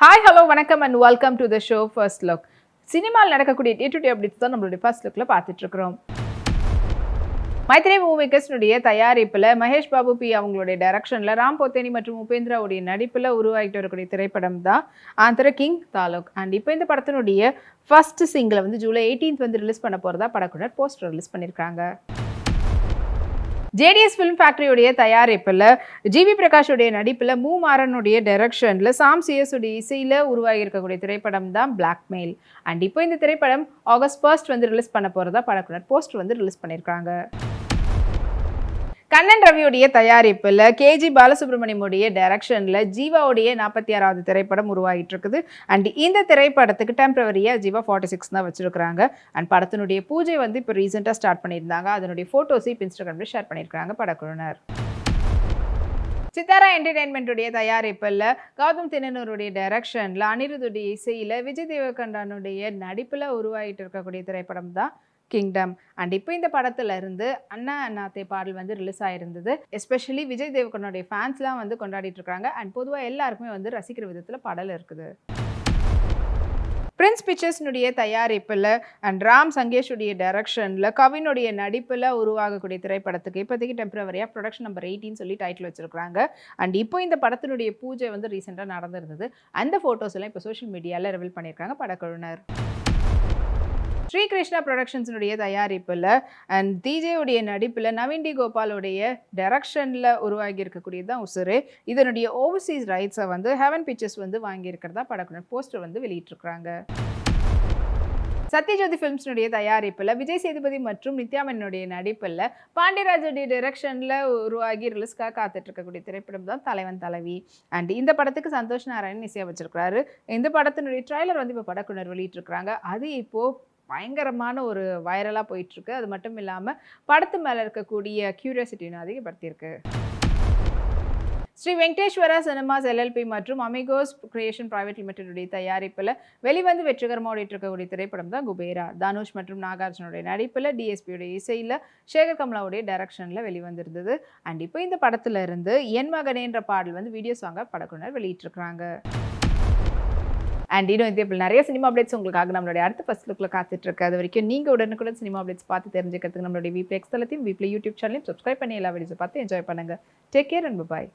Hi hello வணக்கம் and welcome to the show first look சினிமாவில் நடக்கக்கூடிய டே டு டே அப்டேட்ஸ் தான் நம்மளுடைய ஃபர்ஸ்ட் லுக்கில் பார்த்துட்டு இருக்கிறோம். மைத்ரே மூவிகர்ஸ்னுடைய தயாரிப்பில் மகேஷ் பாபு பி அவங்களுடைய டைரக்ஷனில் ராம் போத்தேனி மற்றும் உபேந்திராவுடைய நடிப்பில் உருவாகிட்டு வரக்கூடிய திரைப்படம் தான் ஆந்திர கிங் தாலுக். அண்ட் இப்போ இந்த படத்தினுடைய ஃபர்ஸ்ட் சிங்கிளை வந்து ஜூலை 18th வந்து ரிலீஸ் பண்ண போகிறதா படக்குழர் போஸ்டர் ரிலீஸ் பண்ணியிருக்காங்க ஜேடிஎஸ் ஃபிலிம் ஃபேக்டரியுடைய தயாரிப்பில் ஜிவி பிரகாஷுடைய நடிப்பில் மூ மாறனுடைய டைரக்ஷனில் சாம் சிஎஸுடைய இசையில் உருவாகி இருக்கக்கூடிய திரைப்படம் தான் பிளாக்மெயில் அண்ட் இப்போ இந்த திரைப்படம் ஆகஸ்ட் ஃபர்ஸ்ட் வந்து ரிலீஸ் பண்ண போகிறதா படக்குனர் போஸ்டர் வந்து ரிலீஸ் பண்ணியிருக்காங்க கண்ணன் ரவியுடைய தயாரிப்பில் கேஜி பாலசுப்ரமணியமுடைய டைரக்ஷனில் ஜீவாவுடைய நாற்பத்தி ஆறாவது திரைப்படம் உருவாகிட்டு இருக்குது அண்ட் இந்த திரைப்படத்துக்கு டெம்பரவரியாக ஜீவா ஃபார்ட்டி சிக்ஸ் தான் வச்சுருக்காங்க அண்ட் படத்தினுடைய பூஜை வந்து இப்போ ரீசெண்டாக ஸ்டார்ட் பண்ணியிருந்தாங்க. அதனுடைய ஃபோட்டோஸை இப்போ இன்ஸ்டாகிராமில் ஷேர் பண்ணியிருக்காங்க படக்குழுனர் சித்தாரா என்டர்டெயின்மெண்ட்டுடைய தயாரிப்பில் கௌதம் தினனூருடைய டைரக்ஷனில் அனிருதுடைய இசையில் விஜய் தேவகண்டானுடைய நடிப்பில் உருவாகிட்டு இருக்கக்கூடிய திரைப்படம் தான் கிங்டம் அண்ட் இப்போ இந்த படத்துல இருந்து அண்ணா அண்ணாத்தே பாடல் வந்து ரிலீஸ் ஆயிருந்தது. எஸ்பெஷலி விஜய் தேவகனுடைய ஃபேன்ஸ்லாம் வந்து கொண்டாடிட்டு இருக்காங்க. அண்ட் பொதுவாக எல்லாருக்குமே வந்து ரசிக்கிற விதத்தில் பாடல் இருக்குது. பிரின்ஸ் பிக்சர்ஸ்னுடைய தயாரிப்பில் அண்ட் ராம் சங்கேஷுடைய டைரக்ஷனில் கவினுடைய நடிப்பில் உருவாகக்கூடிய திரைப்படத்துக்கு இப்போதைக்கு டெம்பரவரியாக ப்ரொடக்ஷன் நம்பர் எயிட்டின்னு சொல்லி டைட்டில் வச்சுருக்காங்க அண்ட் இப்போ இந்த படத்தினுடைய பூஜை வந்து ரீசெண்டாக நடந்திருந்தது. அந்த ஃபோட்டோஸ் எல்லாம் இப்போ சோஷியல் மீடியாவில் ரிவீல் பண்ணியிருக்காங்க படக்குழுனர் ஸ்ரீ கிருஷ்ணா ப்ரொடக்ஷன்ஸினுடைய தயாரிப்பில் அண்ட் தீஜேவுடைய நடிப்பில் நவீன் டி கோபாலுடைய டெரக்ஷனில் உருவாகி இருக்கக்கூடியது தான் உசுரு இதனுடைய ஓவர்சீஸ் ரைட்ஸை வந்து ஹெவன் பிக்சர்ஸ் வந்து வாங்கியிருக்கிறதா படக்குனர் போஸ்டர் வந்து வெளியிட்டிருக்கிறாங்க. சத்யஜோதி ஃபிலிம்ஸ்னுடைய தயாரிப்பில் விஜய் சேதுபதி மற்றும் நித்யாமனுடைய நடிப்பில் பாண்டியராஜனுடைய டிரெக்ஷனில் உருவாகி ரிலீஸ்க்காக காத்துட்டு இருக்கக்கூடிய திரைப்படம் தான் தலைவன் தலைவி. அண்ட் இந்த படத்துக்கு சந்தோஷ் நாராயணன் இசையை வச்சிருக்கிறாரு இந்த படத்தினுடைய ட்ரைலர் வந்து இப்போ படக்குனர் வெளியிட்டிருக்கிறாங்க. அது இப்போது பயங்கரமான ஒரு வைரலாக போயிட்டுருக்கு. அது மட்டும் இல்லாமல் படத்து மேலே இருக்கக்கூடிய க்யூரியாசிட்டியும் அதிகப்படுத்தியிருக்கு. ஸ்ரீ வெங்கடேஸ்வரா சினிமாஸ் எல்எல்பி மற்றும் அமிகோஸ் கிரியேஷன் பிரைவேட் லிமிடெடுடைய தயாரிப்பில் வெளிவந்து வெற்றிகரமாக ஓடிட்டு இருக்கக்கூடிய திரைப்படம் தான் குபேரா. தனுஷ் மற்றும் நாகார்ஜுனுடைய நடிப்பில் டிஎஸ்பியுடைய இசையில் சேகர் கமலாவுடைய டைரக்ஷனில் வெளிவந்திருந்தது. அண்ட் இப்போ இந்த படத்துல இருந்து என் மகனேன்ற பாடல் வந்து வீடியோ சாங்காக படக்குனர் வெளியிட்டிருக்கிறாங்க. அண்ட் இன்னும் இதே போல் நிறைய சினிமா அப்டேட்ஸ் உங்களுக்காக நம்மளுடைய அடுத்த ஃபஸ்ட் லுக்கில் காத்துட்ருக்கு. அது வரைக்கும் நீங்கள் உடனுக்குடன் சினிமா அப்டேட்ஸ் பார்த்து தெரிஞ்சுக்கிறதுக்கு நம்மளுடைய வீப்ளே எக்ஸ் தளத்தையும் வீப்ளே யூடியூப் சேனலையும் சப்ஸ்கிரைப் பண்ணி எல்லா வீடியோஸை பார்த்து என்ஜாய் பண்ணுங்க. Take care and bye